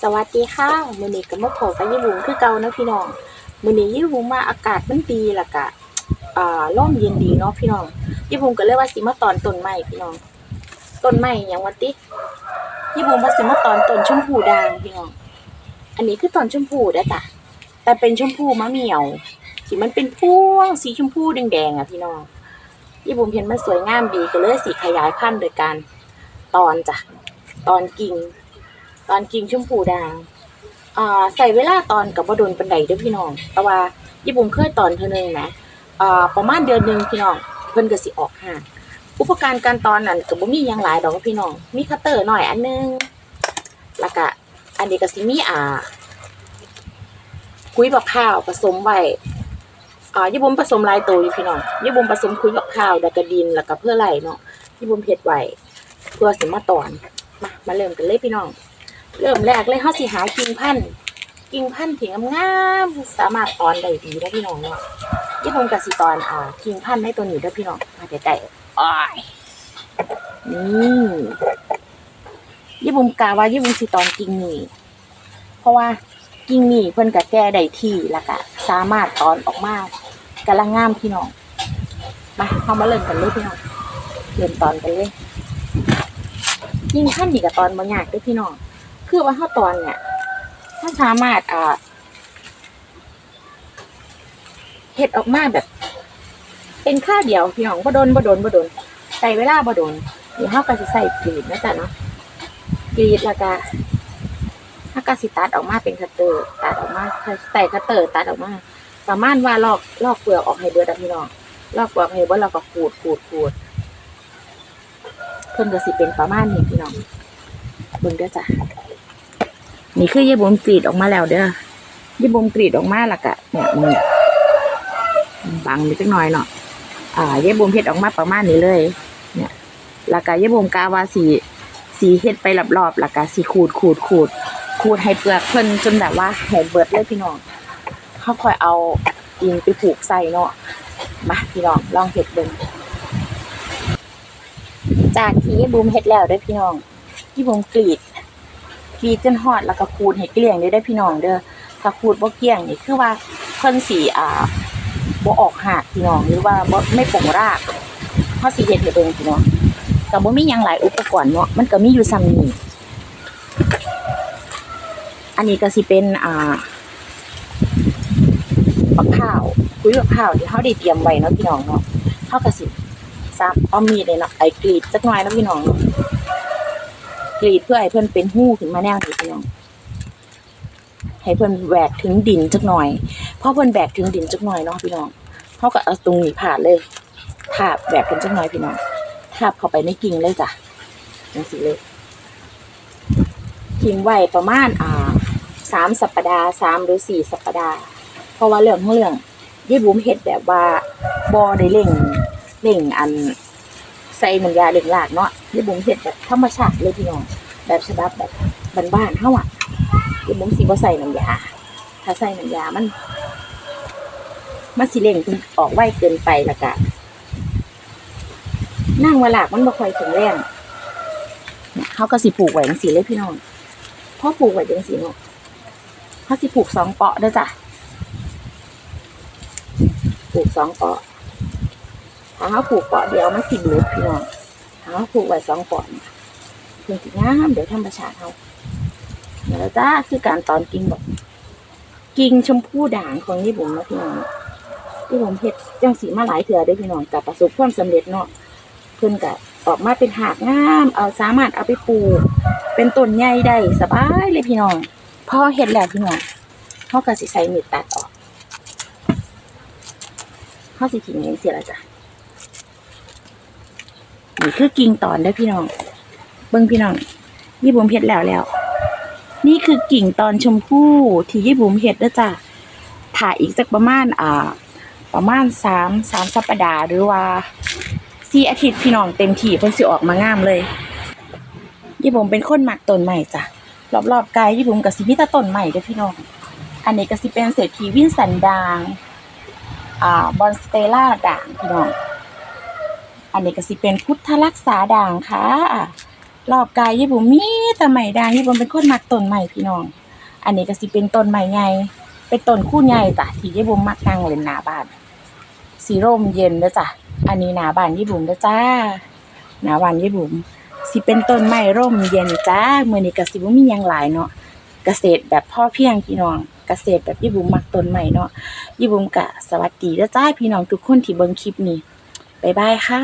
สวัสดีค่ะมื้อนี้ก็มาพบกับยี่บุ๋มคือเก่านะพี่น้องมื้อนี้ยี่บุ๋มาอากาศมันดีแล้วก็อ่าลมเย็นดีเนาะพี่น้องยี่บุ๋มก็เลยว่าสิมาตอนต้นไม้พี่น้องต้นไม้หยังว่าติยี่บุ๋มว่าสิมาตอนต้นชมพูด่างพี่น้องอันนี้คือต้นชมพูเด้อจ้ะแต่เป็นชมพูมะเหมี่ยวที่มันเป็นพวงสีชมพูแดงๆอะพี่น้องยี่บุ๋มเห็นมันสวยงามดีก็เลยสิขยายพันธุ์โดยการตอนจ้ะตอนกิ่ง ตอนกิ่งชมพูด่างอ่าใส่เวลาตอนกับบ่โดนปันไดด้อพี่น้อง แต่ว่าญี่ปุ่นเคยตอนเท่านึงนะอ่าประมาณเดือนหนึ่งพี่น้องเพิ่นก็สิออกห่างอุปกรณ์การตอนนั้นก็บ่มีหยังหลายดอกพี่น้อง มีคัตเตอร์หน่อยอันนึง แล้วก็อันนี้ก็สิมีอ่าคุยบักข้าวผสมไว้อ่าญี่ปุ่นผสมลายตัวอยู่พี่น้องญี่ปุ่นผสมคุยบักข้าวแล้วก็ดินแล้วก็เพื่อไหลเนาะญี่ปุ่นเฮ็ดไว้เพื่อสิมาตอนมามาเริ่มกันเลยพี่น้อง เริ่มแรกเลยเฮาสิหากิ่งพันธุ์กิ่งพันธุ์ที่งามๆสามารถตอนได้ดีนะพี่น้องเนาะที่ผมกับสิตอนอ่ากิ่งพันธุ์ในตัวนี้เด้อพี่น้องมาใกล้ๆอ้ายนี่ยี่บุมกาว่ายี่บุมสิตอนกิ่งนี้เพราะว่ากิ่งนี้เพิ่นก็แก้ได้ที่แล้วก็สามารถตอนออกมากำลังงามพี่น้องมาเฮามาเริ่มกันเลยพี่น้องเริ่มตอนกันเลยกิ่งพันธุ์นี่ก็ตอนบ่ยากเด้อพี่น้อง คือว่าขั้นตอนเนี่ยถ้าสามารถอ่าเฮ็ดออกมาแบบ เป็นค่าเดียวพี่น้องบ่โดนบ่โดนบ่โดนใส่เวลาบ่โดนเดี๋ยวเฮาก็สิใส่กรีดนะจ๊ะเนาะกรีดแล้วก็ถ้าก็สิตัดออกมาเป็นคัตเตอร์ตัดออกมาใส่คัตเตอร์ตัดออกมาประมาณว่าลอกลอกเปลือกออกให้เบิดอพี่น้องลอกเปลือกให้เบิดแล้วก็ขูดขูดขูดเพิ่นก็สิเป็นประมาณนี้พี่น้องเบิ่งเด้อจ้ะ นี่คือเย่บมกรีดออกมาแล้วเด้อเย่บมกรีดออกมาละกะเนี่ยมือบางนิดหน่อยเนาะอ่าเย่บมเฮ็ดออกมาประมาณนี้เลย เนี่ยล้วก็เย่บมกาวาสีสีเฮ็ดไปรอบๆแล้วก็สีขูดขูดขูดขูดให้เปลือกเพิ่นจนแบบว่าแหกเบิดเลยพี่น้องเขาค่อยเอาอิงไปผูกใส่เนาะมาพี่น้องลองเฮ็ดเบิ่งจากที่เย่บมเฮ็ดแล้วเด้อพี่น้องที่ผมกรีด กรีดจนฮอดแล้วก็ขูดให้เกลี้ยงได้ได้พี่น้องเด้อถ้าขูดบ่เกลี้ยงนี่คือว่าเพิ่นสิอ่าบ่ออกหักพี่น้องหรือว่าบ่ไม่ป่งรากเฮาสิเฮ็ดให้เบิ่งพี่น้องก็บ่มีหยังหลายอุปกรณ์เนาะมันก็มีอยู่ซ้ำนี้อันนี้ก็สิเป็นอ่าบักข้าวคุยบักข้าวที่เฮาได้เตรียมไว้เนาะพี่น้องเนาะเฮาก็สิซับเอามีดเลยเนาะไอ้กรีดจักหน่อยเนาะพี่น้องเนาะ กรีดเพื่อให้เพิ่อนเป็นหู้ขึ้นมาแนวนี้พี่น้องให้เพิ่อนแหวกถึงดินจักหน่อยเพอเพิ่อนแบกถึงดินจักหน่อยเนาะพี่น้องเขาก็เอาตรงนี้ผ่านเลยทาบแบกกันจักหน่อยพี่น้องทาบเข้าไปในกิ่งเลยจ้ะจังสิเลยทิ้งไว้ประมาณอ่าสามสัปดาห์สามหรือสี่สัปดาห์ เพราะว่าเรื่องของเรื่องยี่บุ๋มเฮ็ดแบบว่าบ่ได้เร่งเร่งอันใส่น้ำยาเล่งลากเนาะยี่บุ๋มเฮ็ดแบบธรรมชาติเลยพี่น้อง แบบฉบับแบบบ้านๆเฮาอะยี่บุ๋มสิบ่ใส่น้ำยา ถ้าใส่น้ำยามัน มันสิเร่งออกไวเกินไปละกะนั่งเวลากมันบ่ค่อยแข็งแรงเนี่ยเขาก็สิปลูกไว้จังซี่เลยพี่น้องพอปลูกไว้จังซี่เนาะเขาสิปลูกสองเปาะเด้อจ้ะปลูกสองเปาะถ้าเขาปลูกเปาะเดียวมันสิเบิดพี่น้องถ้าเขาปลูกไว้สองเปาะ เนี่ยเพิ่งสิงามเดี๋ยวธรรมชาติเขาเดี๋ยวจ้าคือการตอนกิ่งแบบกิ่งชมพู่ด่างของญี่ปุ่นนะพี่น้องที่ผมเฮ็ดจังสีมาหลายเถื่อได้อพี่น้องกับประสบความสำเร็จเนาะเพิ่นก็ออกมาเป็นหากงามเอาสามารถเอาไปปลูกเป็นต้นใหญ่ได้สบายเลยพี่น้องพอเฮ็ดแล้วพี่น้องเขาก็สิใส่มีดตัดออกเขาสิทิ้งองเสียละจ้ะนี่คือกิ่งตอนได้พี่น้อง บิ้งพี่น้องยี่บุ๋มเห็ดแล้วแล้ว นี่คือกิ่งตอนชมพู่ที่ยี่บุ๋มเห็ดเด้อจ้ะถ่ายอีกสักประมาณอ่า ประมาณสามสามสัปดาห์หรือว่าสี่อาทิตย์พี่น้องเต็มที่เพิ่นสิออกมางามเลยยี่บุ๋มเป็นคนหมักต้นใหม่จ้ะรอบๆกายยี่บุ๋มกับสิมีแต่ต้นใหม่เด้อพี่น้อง อันนี้ก็สิเป็นเศรษฐีวินสันดางอ่าบอนสเตล่าด่างพี่น้องอันนี้ก็สิเป็นพุทธรักษาด่างค่ะ รอบกายญี่ปุ่นมีแต่ไม้ด่างญี่ปุ่นเป็นคนมักต้นไม้พี่น้อง อันนี้ก็สิเป็นต้นไม้ใหญ่เป็นต้นคู่ใหญ่จ้ะที่ญี่ปุ่นมักนั่งเล่นหน้าบ้านสีร่มเย็นเด้อจ้ะอันนี้หน้าบ้านญี่ปุ่นเด้อจ้าหน้าบ้านญี่ปุ่นสิเป็นต้นไม้ร่มเย็นจ้าเมื้อนี้ก็สิบ่มีหยังหลายเนาะเกษตรแบบพ่อเพียงพี่น้องเกษตรแบบญี่ปุ่นมักต้นไม้เนาะญี่ปุ่นก็สวัสดีเด้อจ้าพี่น้องทุกคนที่เบิ่งคลิปนี้บ๊ายบายค่ะ